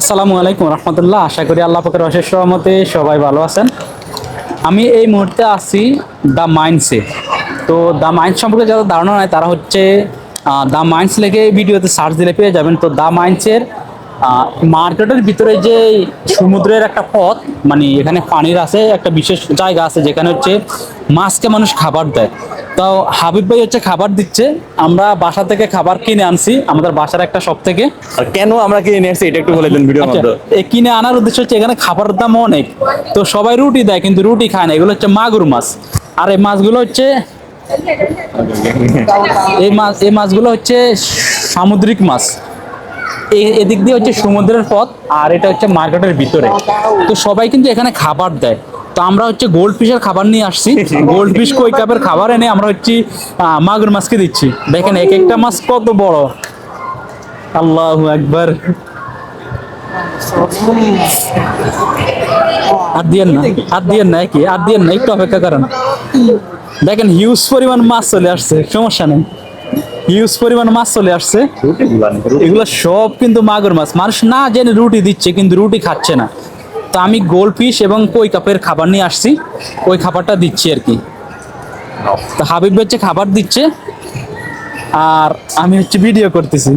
আসসালামু আলাইকুম রহমতুল্লাহ। আশা করি আল্লাহ পাকের অশেষ রহমতে সবাই ভালো আছেন। আমি এই মুহূর্তে আছি দ্য মাইন্ডসে তো দ্য মাইন্ডস সম্পর্কে যারা ধারণা নাই, তারা হচ্ছে দ্য মাইন্ডস লেগে এই ভিডিওতে সার্চ দিলে পেয়ে যাবেন। তো দ্য মাইন্ডসের মার্কেটের ভিতরে যে সমুদ্রের একটা পথ মানে এখানে পানির আছে, একটা বিশেষ জায়গা আছে, যেখানে হচ্ছে মাছকে মানুষ খাবার দেয়। তো হাবিব ভাই হচ্ছে খাবার দিচ্ছে। আমরা বাসা থেকে খাবার কিনে আনছি আমাদের বাসার একটা শপ থেকে। আর কেন আমরা কিনে নিয়ে আসছি? এটা একটু বলে দিন ভিডিওর আচ্ছা, মধ্যে। এ কিনে আনার উদ্দেশ্য হচ্ছে এখানে খাবারের দাম অনেক। তো সবাই রুটি দেয় কিন্তু রুটি খায় না। এগুলো হচ্ছে মাগুর মাছ। আর এই মাছগুলো হচ্ছে এই মাছ এই মাছগুলো হচ্ছে সামুদ্রিক মাছ। এদিক দিয়ে হচ্ছে সমুদ্রের পথ আর এটা হচ্ছে মার্কেটের ভিতরে। তো সবাই কিন্তু এখানে খাবার দেয়। তো আমরা হচ্ছে গোল্ড ফিশের খাবার নিয়ে আসছি। গোল্ড ফিশ কই কাপের খাবার এনে আমরা হচ্ছে মাগুর মাছকে দিচ্ছি। দেখেন এক একটা মাছ কত বড়। আল্লাহু একবার আর দিয়েন না আর দিয়েন না কি আর দিয়েন না একটু অপেক্ষা করেন। দেখেন হিউজ পরিমাণ মাছ চলে আসছে সমস্যা নেই। হিউজ পরিমাণ মাছ চলে আসছে। এগুলো সব কিন্তু মাগুর মাছ। মানুষ না জেনে রুটি দিচ্ছে কিন্তু রুটি খাচ্ছে না। তো আমি গোল পিস এবং কই কাপের খাবার নিয়ে আসছি। ওই খাবারটা দিচ্ছি আর কি। তো হাবিব হচ্ছে খাবার দিচ্ছে। আর আমি হচ্ছে ভিডিও করতেছি।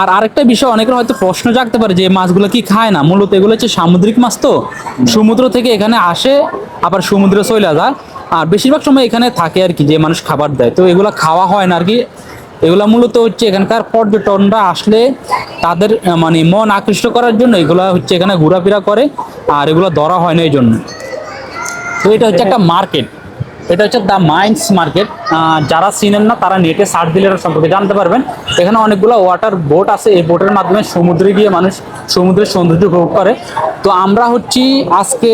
আর আরেকটা বিষয়, অনেকের হয়তো প্রশ্ন জাগতে পারে যে মাছগুলো কি খায় না? মূলত এগুলো হচ্ছে সামুদ্রিক মাছ তো। সমুদ্র থেকে এখানে আসে, আবার সমুদ্রে চলে যায়। আর বেশিরভাগ সময় এখানে থাকে আর কি, যে মানুষ খাবার দেয়। তো এগুলো খাওয়া হয় না আর কি। এগুলা মূলত হচ্ছে এখানকার পর্যটনরা আসলে তাদের মানে মন আকৃষ্ট করার জন্য এগুলা হচ্ছে এখানে ঘোরাফেরা করে আর এগুলো ধরা হয় না এই জন্য তো এটা হচ্ছে একটা মার্কেট। এটা হচ্ছে দ্য মাইন্ডস মার্কেট। যারা চিনেন না, তারা নেটে সার্চ দিলে সম্পর্কে জানতে পারবেন। এখানে অনেকগুলো ওয়াটার বোট আছে। এই বোটের মাধ্যমে সমুদ্রে গিয়ে মানুষ সমুদ্রের সৌন্দর্য উপভোগ করে। তো আমরা হচ্ছি আজকে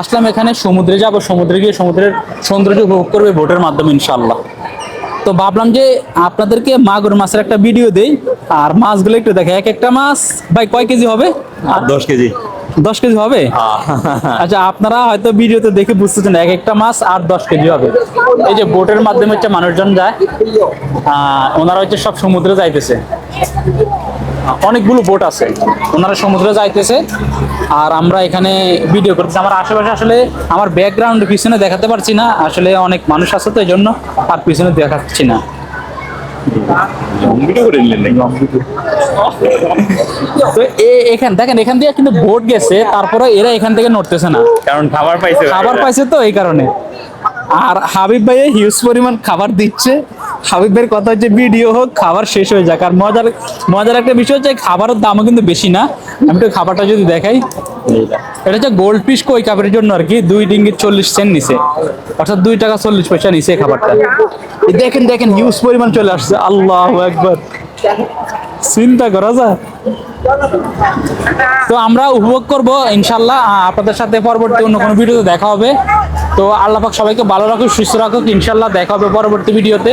আসলাম এখানে সমুদ্রে যাব, সমুদ্রে গিয়ে সমুদ্রের সৌন্দর্য উপভোগ করবে বোটের মাধ্যমে ইনশাল্লাহ তো ভাবলাম যে আপনাদেরকে মাগুর মাছের একটা ভিডিও দেই। আর মাছগুলো একটু দেখে এক একটা মাছ ভাই কয় কেজি হবে? আর দশ কেজি। দশ কেজি হবে? আচ্ছা আপনারা হয়তো ভিডিওতে দেখে বুঝতেছেন এক একটা মাছ আর দশ কেজি হবে। এই যে বোটের মাধ্যমে হচ্ছে মানুষজন যায় আহ, ওনারা হচ্ছে সব সমুদ্রে যাইতেছে। অনেকগুলো বোট আছে ওনারা সমুদ্রে যাইতেছে। আর আমরা এখানে ভিডিও করতেছি। আমার আশেপাশে আসলে আমার ব্যাকগ্রাউন্ড পিছনে দেখাতে পারছি না। আসলে অনেক মানুষ আছে তো এই জন্য আর পিছনে দেখাচ্ছি না। তো এখান দেখেন এখান দিয়ে কিন্তু বোট গেছে তারপরে এরা এখান থেকে নড়তেছে না। কারণ খাবার পাইছে খাবার পাইছে তো এই কারণে। আর হাবিব ভাই হিউজ পরিমাণ খাবার দিচ্ছে। হাবিব ভাইয়ের কথা হচ্ছে ভিডিও হোক, খাবার শেষ হয়ে যাক। আর মজার মজার একটা বিষয় হচ্ছে খাবারের দামও কিন্তু বেশি না। আমি তো খাবারটা যদি দেখাই। এটা হচ্ছে গোল্ড পিস কই কাপের জন্য আর কি? দুই ডিঙ্গি চল্লিশ সেন্ট নিছে অর্থাৎ দুই টাকা চল্লিশ পয়সা নিছে খাবারটা। দেখেন দেখেন হিউজ পরিমাণ চলে আসছে। আল্লাহ একবার চিন্তা করা যায়। তো আমরা উপভোগ করব ইনশাল্লাহ আপনাদের সাথে পরবর্তী অন্য কোনো ভিডিওতে দেখা হবে। তো আল্লাহ পাক সবাইকে ভালো রাখুক, সুস্থ রাখুক। ইনশাল্লাহ দেখা হবে পরবর্তী ভিডিওতে।